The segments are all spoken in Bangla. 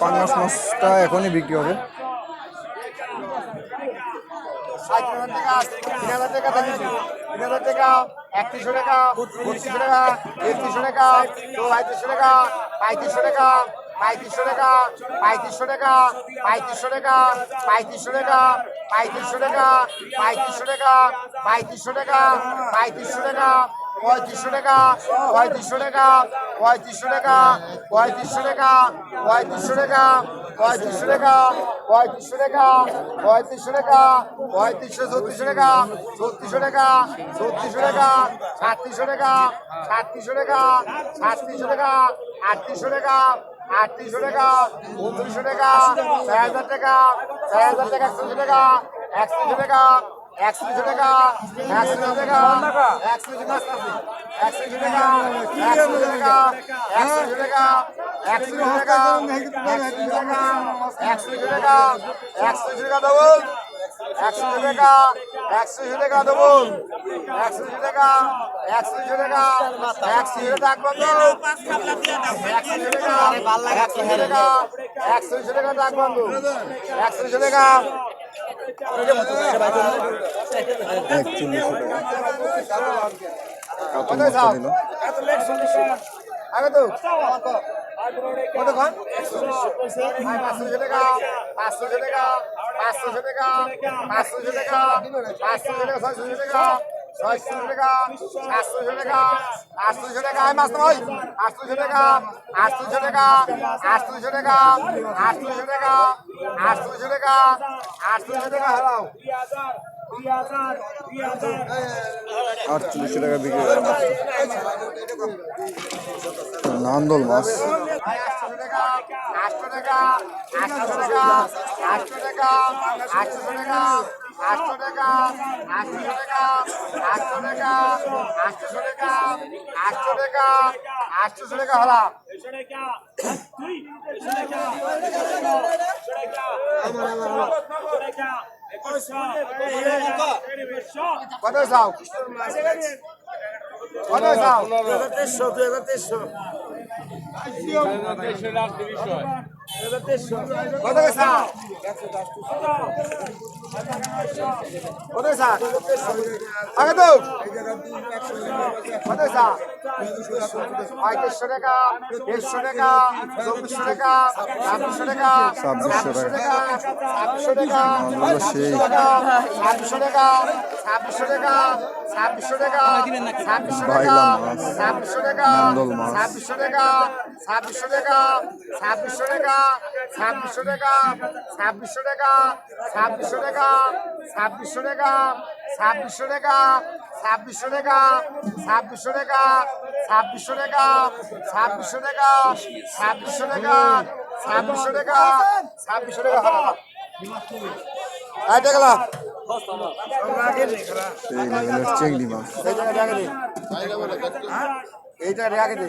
পাঙ্গাস মাছটা এখনই বিক্রি হবে একত্রিশশো টাকা বত্রিশশো টাকা একত্রিশশো টাকা চৌত্রিশশো টাকা পঁয়ত্রিশশো টাকা পঁয়ত্রিশশো টাকা পঁয়ত্রিশশো টাকা পঁয়ত্রিশশো টাকা পঁয়ত্রিশশো টাকা পঁয়ত্রিশশো টাকা পঁয়ত্রিশশো টাকা পঁয়ত্রিশশো টাকা পঁয়ত্রিশশো টাকা পঁয়ত্রিশশো টাকা পঁয়ত্রিশশো টাকা পঁয়ত্রিশশো টাকা পঁয়ত্রিশশো টাকা পঁয়ত্রিশশো টাকা পঁয়ত্রিশশো টাকা পঁয়ত্রিশশো টাকা পঁয়ত্রিশশো টাকা পঁয়ত্রিশশো ছত্রিশশো টাকা ছত্রিশশো টাকা ছত্রিশশো টাকা, সাতত্রিশশো টাকা সাতত্রিশশো টাকা সাতত্রিশশো টাকা, আটত্রিশশো টাকা আটত্রিশশো টাকা, উনত্রিশশো টাকা চার হাজার টাকা চার হাজার টাকা, একশো টাকা একশো টাকা একশো টাকা একশো টাকা একশো টাকা একশো টাকা একশো টাকা একশো টাকা একশো টাকা একশো টাকা একশো টাকা একশো টাকা ডবল একশো টাকা একশো টাকা ডবল একশো টাকা একশো টাকা একশো টাকা একশো টাকা একশো টাকা একশো টাকা একশো টাকা পাঁচশো টাকা পাঁচশো টাকা পাঁচশো টাকা পাঁচশো টাকা পাঁচশো টাকা ছয়শো টাকা ছয়শো টাকা সাতশো টাকা আটশো টাকা আয় মাছ নয় আটশো টাকা আটশো টাকা আটশো টাকা আটশো টাকা আটশো টাকা আটশো টাকা হারাও আটচল্লিশশো টাকা বিক্রি নান্দল মাছ আটশো টাকা আটশো টাকা আটশো টাকা আটশো টাকা আটশো টাকা আটশো টাকা আটশো টাকা আটশো টাকা আটশো টাকা আটশো টাকা আটশো টাকা হলা কত চাও? কত চাও? কত চাও? কত চা আগে তো কত চা পঁয়ত্রিশশো টাকা দেড়শো টাকা চব্বিশশো টাকা ছাব্বিশশো টাকা ছাব্বিশশো টাকা। ছাব্বিশশো টাকা ছাব্বিশশো টাকা ছাব্বিশশো টাকা ছাব্বিশশো টাকা ছাব্বিশশো টাকা ছাব্বিশশো টাকা ছাব্বিশশো টাকা ছাব্বিশশো টাকা ছাব্বিশশো টাকা ছাব্বিশশো টাকা ছাব্বিশশো টাকা ছাব্বিশশো টাকা ছাব্বিশশো টাকা ছাব্বিশশো টাকা ছাব্বিশশো টাকা ছাব্বিশশো টাকা ছাব্বিশশো টাকা ছাব্বিশশো টাকা ছাব্বিশশো টাকা ছাব্বিশশো টাকা ছাব্বিশশো টাকা আইটা গেলা সেই লেভেলের চিংড়ি মাছ এই রেখে দে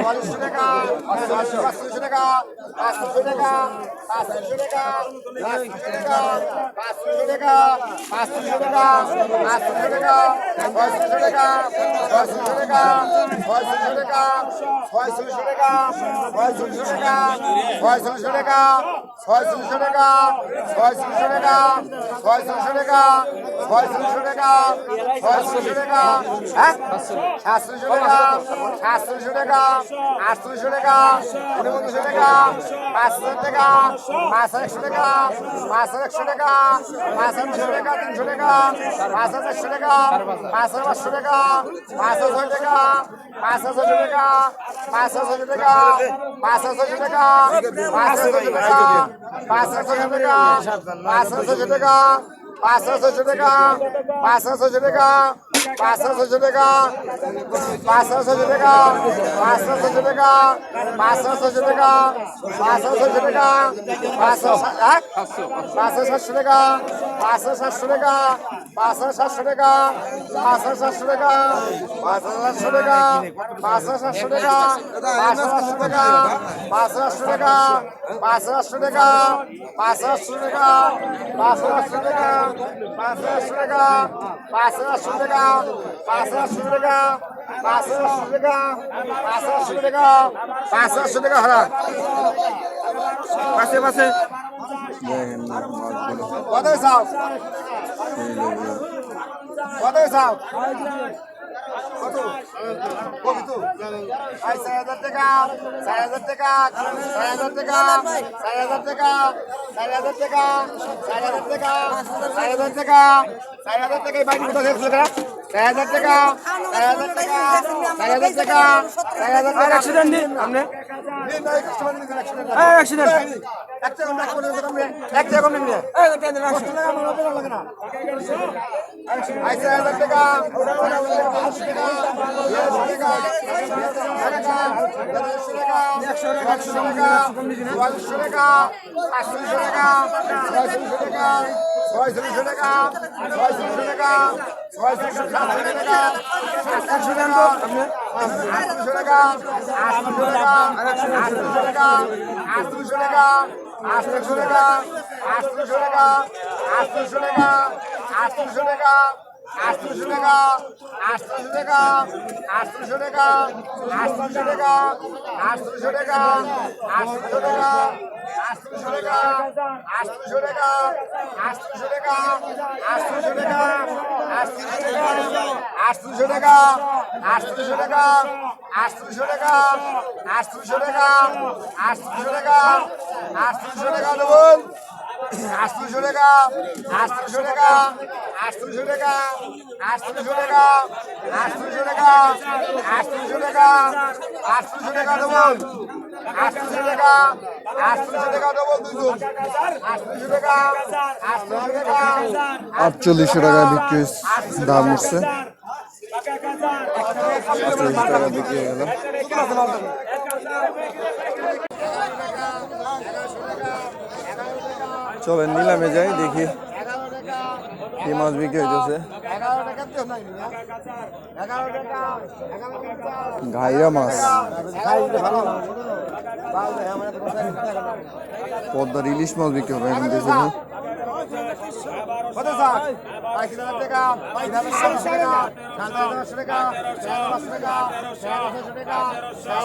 চুয়াল্লিশশো টাকা পাঁচশো টাকা পাঁচশো টাকা পাঁচশো টাকা পাঁচশো টাকা পাঁচশো টাকা পাঁচশো টাকা পাঁচশো টাকা ছয়শো টাকা ছয়শো টাকা ছয়শো টাকা ছয়শো টাকা ছয়শো টাকা ছয়শো টাকা ছয়শো টাকা ছয়শো টাকা ছয়শো টাকা ছয়শো টাকা হ্যাঁ সাতশো টাকা সাতশো টাকা আটশোশো টাকা উনপঞ্চাশশো টাকা পাঁচ হাজার টাকা পাঁচ একশো টাকা পাঁচ একশো টাকা পাঁচ দুশো টাকা তিনশো টাকা পাঁচ হাজার একশো টাকা পাঁচ হাজার পাঁচশো টাকা পাঁচ হাজার টাকা পাঁচ হাজার টাকা পাঁচ হাজার টাকা পাঁচ হাজার টাকা পাঁচ হাজার টাকা পাঁচ হাজার টাকা পাঁচ হাজার টাকা পাঁচ হাজার টাকা পাঁচ হাজার টাকা পাঁচশো ছশো টাকা। পাঁচশো ছশো টাকা। পাঁচশো ছশো টাকা। পাঁচশো ছশো টাকা। পাঁচশো ছশো টাকা। পাঁচশো পাঁচশো টাকা। পাঁচশো টাকা। পাঁচ হাজার সাতশো টাকা পাঁচ হাজার সাতশো টাকা পাঁচ হাজার সাতশো টাকা পাঁচ হাজার সাতশো টাকা পাঁচ হাজার সাতশো টাকা পাঁচ হাজার সাতশো টাকা পাঁচ হাজার টাকা পাঁচ হাজার টাকা পাঁচ হাজার টাকা পাঁচ হাজার টাকা পাঁচ হাজার টাকা পাঁচ হাজার টাকা পাঁচ হাজার টাকা পাঁচ হাজার টাকা পাঁচ হাজার টাকা হারা পাশে পাশে কত লেভেলের কত চাও কত কত আই চার হাজার টাকা চার হাজার টাকা চার হাজার টাকা চার হাজার টাকা চার হাজার টাকা চার হাজার টাকা চার হাজার টাকা চার হাজার টাকা না চার হাজার টাকা চার হাজার টাকা চার হাজার টাকা চার হাজার টাকা। একশো দেন দিন আপনি। একশো দেন এক টাকা কম নেন হাজার টাকা। একশো টাকা। একশো টাকা। টাকা। টাকা। টাকা। ছয়শো টাকা ছয়শো টাকা ছয়শো টাকা ছয়শো টাকা সাতশো টাকা আটশো টাকা আটশো টাকা আটশো টাকা আটশো টাকা আটশো টাকা আটশো টাকা আটশো টাকা আটশো টাকা আটশো টাকা আটশো টাকা আটশো টাকা আটশো টাকা আটশো টাকা আটশো টাকা আটশো টাকা আটশো টাকা আটশো টাকা আটশো টাকা আটশো টাকা আটশো টাকা আটশো টাকা আটশো টাকা আটশো টাকা আটশো টাকা দেবুন আটশো টাকা আটশো টাকা আটশো টাকা আটশো টাকা আটশো টাকা আটশো টাকা আটশো টাকা দেবুন আটশো টাকা বিক্রি দাম উঠছে। আটচল্লিশ টাকা বিক্রি হয়ে চলেন নিলামে যাই, দেখি কি মাছ বিক্রি হইতেছে। ঘাইরা পদ্মার ইলিশ মাছ বিক্রি হবে কত স্যার তিন হাজার টাকা তিন হাজার পাঁচশো টাকা। সাত হাজার পাঁচশো টাকা চার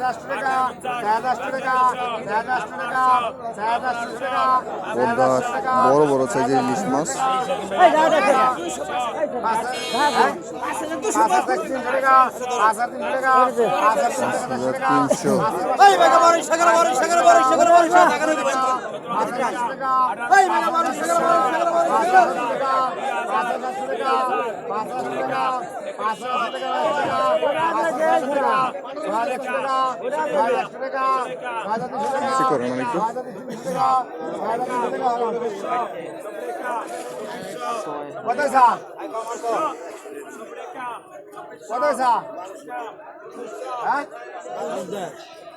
পাঁচশো টাকা চার হাজার টাকা চার টাকা বড় বড় সাইজের ইলিশ মাছ তিনশো কত সা কত সা হ্যাঁ?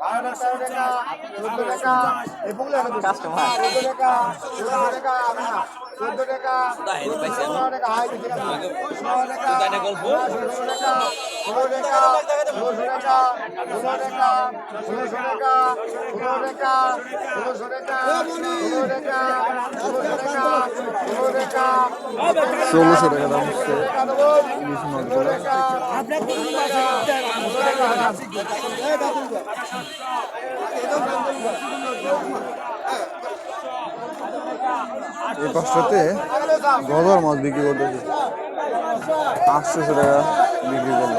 টাকা বারো টাকা চোদ্দ টাকা এই বুকলে কাস্টমার চোদ্দ টাকা চোদ্দ টাকা চোদ্দ টাকা ষোলো টাকা হাই ষোলো টাকা ষোলো টাকা ষোলো টাকা ষোলোশো টাকা ষোলো টাকা ষোলোশো টাকা ষোলো টাকা ষোলোশো টাকা ষোলো টাকা ষোলোশো টাকা ষোলো টাকা ষোলোশো টাকা দাম হচ্ছে ইলিশ মাছগুলো এই পাঁচটাতে গদর মাছ বিক্রি করতেছে। আটশোশো টাকা বিক্রি করল।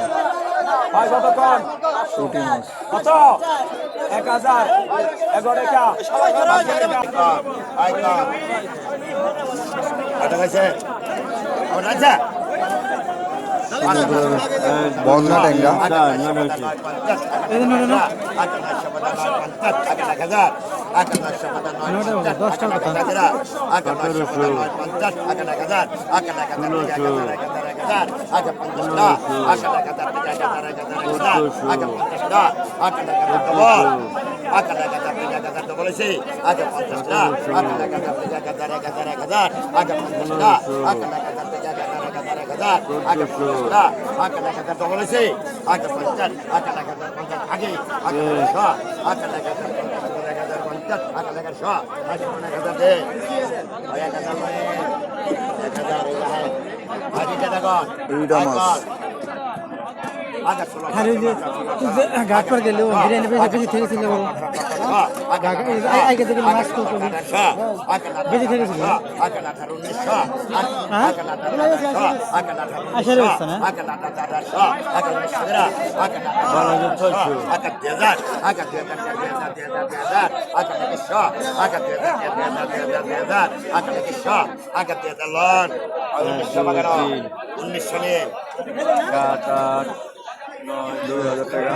ভাই কত শুটি মাছ। কত? এক হাজার। এগারো টাকা। আচ্ছা বন্ধা ট্যাংরা বলেছি আগে পঞ্চাশ না আগে পঞ্চাশ না আগে পঞ্চাশ না আগে পঞ্চাশ না আগে পঞ্চাশ হাজার এক হাজার হাজার এক হাজার আগে আগে এক হাজার তো বলেছি আগে পঞ্চাশ আগে এক হাজার পঞ্চাশ আগে আগে শ আগে এক হাজার পঞ্চাশ এক হাজার পঞ্চাশ আগে এক আগে এইটা। ওই যে ঘাট পর গেলে বিরিয়ানি বেশি বেশি ঠেকেছিল আগে থেকে মাছ তো বেশি ঠেকেছিল আশারে হচ্ছে না সাত আট দুই হাজার টাকা